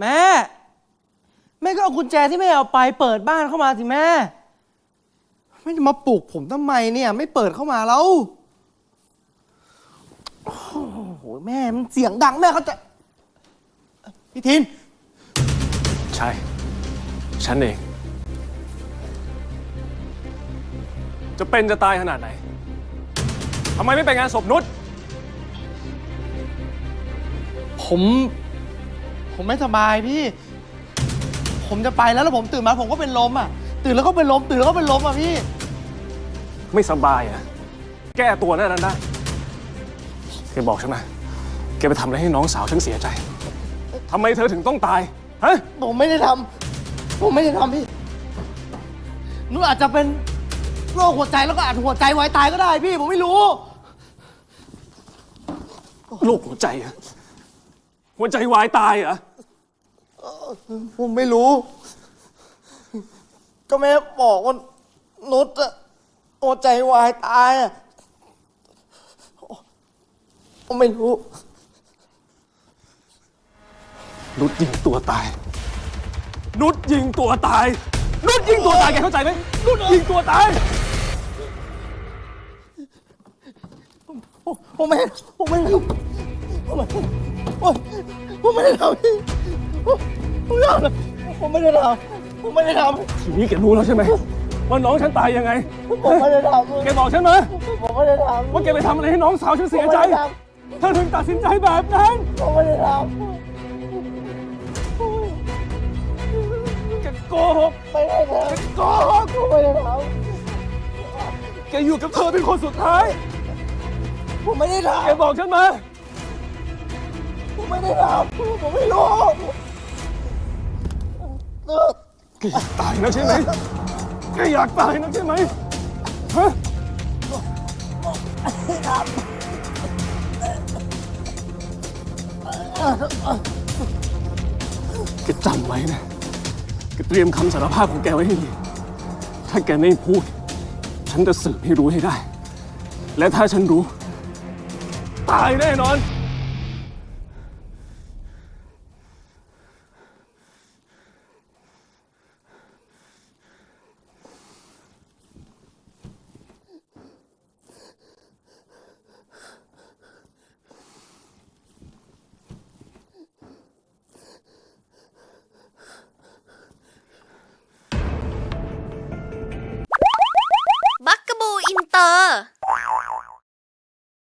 แม่ แม่ก็เอากุญแจที่แม่เอาไปเปิดบ้านเข้ามาสิแม่ ไม่จะมาปลุกผมทำไมเนี่ย ไม่เปิดเข้ามาแล้ว โอ้โหแม่มันเสียงดังแม่เขาใจะพี่ทิน ใช่ ฉันเอง จะเป็นจะตายขนาดไหนทำไมไม่ไปงานศพนุชผม ผมไม่สบายพี่ ผมจะไปแล้วแล้วผมตื่นมาผมก็เป็นลมอะ ตื่นแล้วก็เป็นลม ตื่นแล้วก็เป็นลมอะพี่ ไม่สบายอะแก้ตัวหนั่นนั้นได้แกบอกฉันมาแกไปทำอะไรให้น้องสาวฉันเสียใจทำไมเธอถึงต้องตาย ฮะ ผมไม่ได้ทำผมไม่ได้ทำพี่หนูอาจจะเป็นโรคหัวใจแล้วก็อาจหัวใจวายตายก็ได้พี่ ผมไม่รู้ โรคหัวใจเหรอะ หัวใจวายตายเหรอ ผมไม่รู้ ก็แม่บอกว่านุชอะหัวใจวายตายอะผมไม่รู้ นุชยิงตัวตาย นุชยิงตัวตาย นุชยิงตัวตายแกเข้าใจไหมนุชยิงตัวตาย ผมไม่ผมไม่ได้ทำ ผมไม่ผมผมไม่ได้ทำพี่ผมผมไม่ได้ทำผมไม่ได้ทำผมไม่ได้ททีนี้แกรู้แล้วใช่ไหมว่าน้องฉันตายยังไง ผมไม่ได้ทำแกบอกฉันมาผมไม่ได้ทำว่าแกไปทำอะไรให้น้องสาวฉันเสียใจ เธอถึงตัดสินใจแบบนั้น ผมไม่ได้ทำแกโกหกไม่ได้ทแกโกหกผมไม่ได้ทำแกอยู่กับเธอเป็นคนสุดท้าย ผมไม่ได้ทำแกบอกฉันมาำ ผมไม่ได้ทำผมไม่รู้แกอยากตายนะใช่ไหมแกอยากตายนะใช่ไหมฮะแกจำไว้นะแกเตรียมคำสารภาพของแกไว้ให้ดี ถ้าแกไม่พูด ฉันจะสืบให้รู้ให้ได้ และถ้าฉันรู้ ตายแน่นอน